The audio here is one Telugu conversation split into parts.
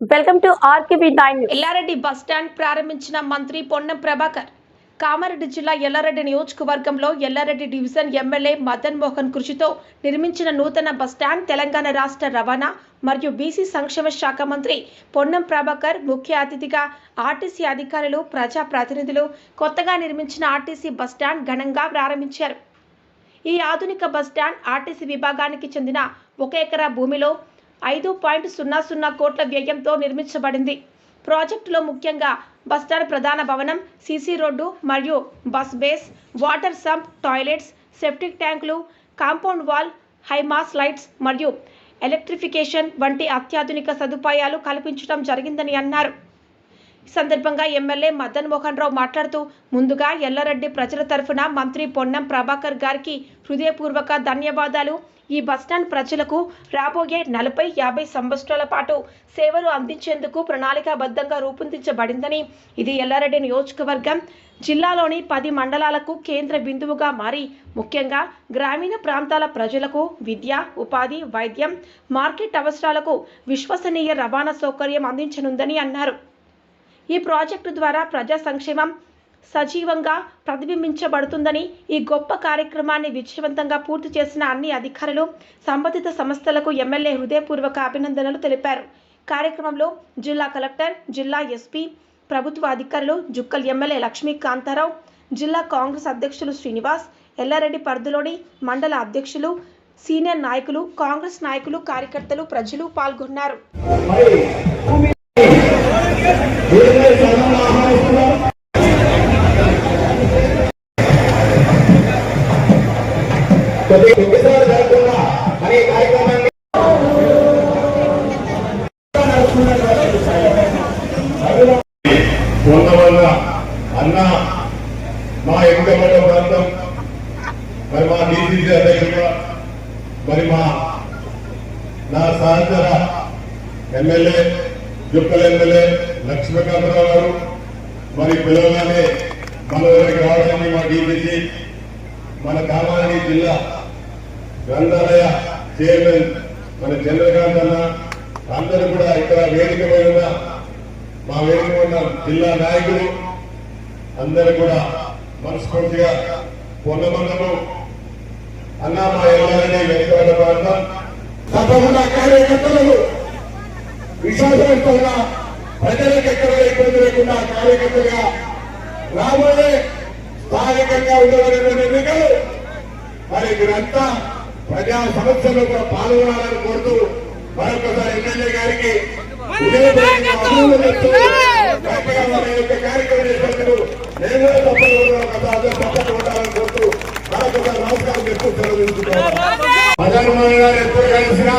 Welcome to RKB nine Yellareddy bus stand ప్రారంభించిన మంత్రి పొన్నం ప్రభాకర్ కామారెడ్డి జిల్లా ఎల్లారెడ్డి నియోజకవర్గంలో ఎల్లారెడ్డి డివిజన్ ఎమ్మెల్యే మదన్ మోహన్ కృషితో నిర్మించిన నూతన బస్టాండ్ తెలంగాణ రాష్ట్ర రవాణా మరియు బీసీ సంక్షేమ శాఖ మంత్రి పొన్నం ప్రభాకర్ ముఖ్య అతిథిగా ఆర్టీసీ అధికారులు ప్రజా ప్రతినిధులు కొత్తగా నిర్మించిన ఆర్టీసీ బస్టాండ్ ఘనంగా ప్రారంభించారు. ఈ ఆధునిక బస్టాండ్ ఆర్టీసీ విభాగానికి చెందిన ఒక ఎకరా భూమిలో ఐదు పాయింట్ సున్నా సున్నా కోట్ల వ్యయంతో నిర్మించబడింది. ప్రాజెక్టులో ముఖ్యంగా బస్టాండ్ ప్రధాన భవనం సీసీ రోడ్డు మరియు bus bays water sump toilets septic ట్యాంకులు compound wall high mast lights మరియు ఎలక్ట్రిఫికేషన్ వంటి అత్యాధునిక సదుపాయాలు కల్పించడం జరిగిందని అన్నారు. ఈ సందర్భంగా ఎమ్మెల్యే మదన్ మోహన్ రావు మాట్లాడుతూ ముందుగా ఎల్లారెడ్డి ప్రజల తరఫున మంత్రి పొన్నం ప్రభాకర్ గారికి హృదయపూర్వక ధన్యవాదాలు. ఈ బస్టాండ్ ప్రజలకు రాబోయే నలభై యాభై సంవత్సరాల పాటు సేవలు అందించేందుకు ప్రణాళికాబద్ధంగా రూపొందించబడిందని ఇది ఎల్లారెడ్డి నియోజకవర్గం. జిల్లాలోని పది మండలాలకు కేంద్ర బిందువుగా మారి ముఖ్యంగా గ్రామీణ ప్రాంతాల ప్రజలకు విద్య ఉపాధి వైద్యం మార్కెట్ అవసరాలకు విశ్వసనీయ రవాణా సౌకర్యం అందించనుందని అన్నారు. ఈ ప్రాజెక్టు ద్వారా ప్రజా సంక్షేమం సజీవంగా ప్రతిబింబించబడుతుందని ఈ గొప్ప కార్యక్రమాన్ని విజయవంతంగా పూర్తి చేసిన అన్ని అధికారులు సంబంధిత సంస్థలకు ఎమ్మెల్యే హృదయపూర్వక అభినందనలు తెలిపారు. కార్యక్రమంలో జిల్లా కలెక్టర్ జిల్లా ఎస్పీ ప్రభుత్వ అధికారులు జుక్కల్ ఎమ్మెల్యే లక్ష్మీ కాంతారావు జిల్లా కాంగ్రెస్ అధ్యక్షులు శ్రీనివాస్ ఎల్లారెడ్డి పరిధిలోని మండల అధ్యక్షులు సీనియర్ నాయకులు కాంగ్రెస్ నాయకులు కార్యకర్తలు ప్రజలు పాల్గొన్నారు. కొంతవల్ల అన్న మా ఎన్నికల ప్రాంతం మరి మా డీసీసీ అధ్యక్షుడు మరి మా నా సహచర ఎమ్మెల్యే జుక్కల ఎమ్మెల్యే లక్ష్మీకాంతరావు గారు మరి పిల్లలనే మన దగ్గరికి రావడానికి మా డీసీసీ మన కామారెడ్డి జిల్లా గ్రంథాలయ చైర్మన్ మన చంద్రకాంత్ అన్న అందరూ కూడా ఇక్కడ వేదిక మీద మా వేదిక ఉన్న జిల్లా నాయకులు అందరూ కూడా మనస్ఫూర్తిగా పొందమందము అన్న మా ఎల్లారని వెనుకబడ్డ ప్రాంతం. తప్పకుండా కార్యకర్తలను విశ్వాసంతో ప్రజలకు ఎక్కడ ఇబ్బంది లేకుండా కార్యకర్తగా రాబోయే స్థానికంగా ఉండవలసిన ఎన్నికలు మరి మీరంతా ప్రజా సమస్యల్లో కూడా పాల్గొనాలని కోరుతూ మరొకసారి ఎమ్మెల్యే గారికి హృదయపూర్వక అభినందనలు చెప్తూ గట్టిగా మన యొక్క కార్యక్రమం చేసినందుకు నేను కూడా తప్పకుండా ఒకసారి తప్పకుండా ఉండాలని కోరుతూ మరొకసారి నమస్కారం చెప్తూ సెలవు తీసుకుంటున్నాను జగన్మోహన్ గారు ఎప్పుడు కలిసినా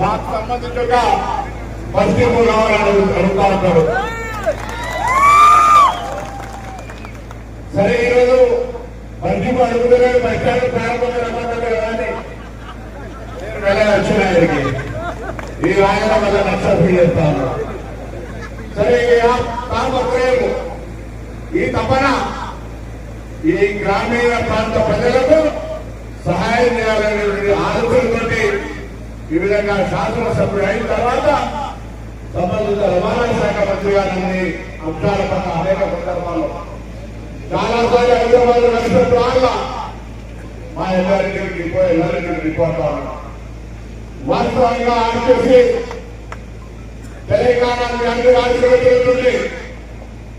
మాకు సంబంధించి పరిస్థితులు కావాలని అడుగుతా ఉంటారు. సరే ఈరోజు పరిస్థితులు అడుగుతున్నారు బస్టాండ్ ప్రారంభమైన రమ్మంటారు ఆయనకి ఈ ఆయన వల్ల నష్టం చేస్తాను సరే ఈ ఈ తపన ఈ గ్రామీణ ప్రాంత ప్రజలకు సహాయం చేయాలనేటువంటి ఆలోచనతోటి ఈ విధంగా శాసనసభ్యుడు అయిన తర్వాత సంబంధిత రవాణా శాఖ మంత్రి గారిని అంశాల పట్ల అనేక సందర్భాల్లో చాలాసార్లు హైదరాబాద్ కలిసినప్పుడు వాళ్ళ మా ఎల్లారెడ్డి రిపోర్ట్ ఎల్లారెడ్డికి రిపోర్ట్ వాస్తవంగా ఆర్టీసీ తెలంగాణ మీ అన్ని రాష్ట్రాలు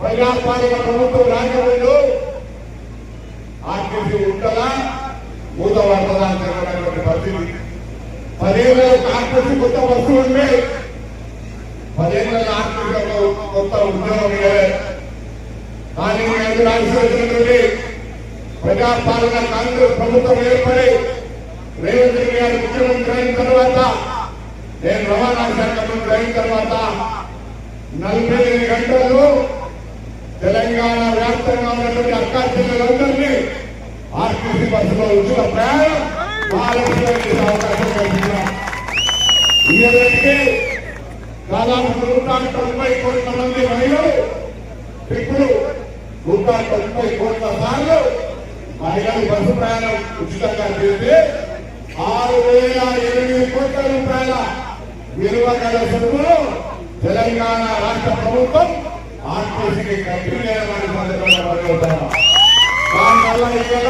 ప్రజాపాలన ప్రభుత్వం రాకముందు ఆర్టీసీ ఉంటుందా? మూత పడుతుందా అని పదేళ్ళకు ఆర్టీసీ కొత్త బస్సు ఉండే పదేళ్ళకు ఆర్టీసీ కొత్త ఉద్యోగం ఇవ్వలేదు కానీ ఐదు రాష్ట్రాల నుండి ప్రజాపాలన కాంగ్రెస్ ప్రభుత్వం ఏర్పడి రేవంత్ రెడ్డి గారు ముఖ్యమంత్రి అయిన తర్వాత నేను రవాణా శాఖ మంత్రి అయిన తర్వాత నలభై ఐదు గంటలు తెలంగాణ వ్యాప్తంగా ఉన్నటువంటి అక్కా జిల్లాలందరినీ ఆర్టీసీ బస్సులో ఉచిత. ప్రయాణం మహాలక్ష్మి అవకాశం ఈ దాదాపు నూట తొంభై కోట్ల మంది మహిళలు ఇప్పుడు నూట తొంభై కోట్ల సార్లు మహిళలు బస్సు ప్రయాణం ఉచితంగా చేస్తే ఆరు వేల ఎనిమిది కోట్ల రూపాయల విలువ గల సొమ్మును తెలంగాణ రాష్ట్ర ప్రభుత్వం ఆర్టీసీకి కట్టి దానివల్ల ఇక్కడ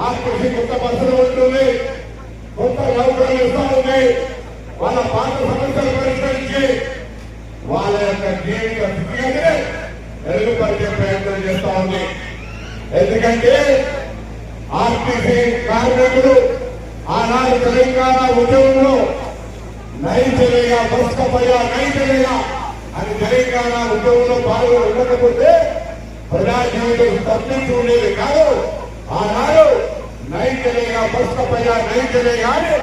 ఆర్టీసీ కొత్త బస్సులు ఉంటుంది కొత్త నౌకర్లు ఇస్తా ఉంది వాళ్ళ పాత సమస్యలు పరిష్కరించి వాళ్ళ యొక్క జీవిత స్థితిగతిని మెరుగుపరిచే ప్రయత్నం చేస్తా ఉంది. ఎందుకంటే ఆర్టీసీ కార్మికులు ఆనాడు తెలంగాణ ఉద్యమంలో నైతిగా బస్కపయ్యా నైతిగా అని తెలంగాణ ఉద్యమంలో పాల్గొని ఉండకపోతే ప్రజా జీవితం తప్పించి ఉండేది కాదు. ఆనాడు నైతిగా బస్కపయ్యా నైతిగా అని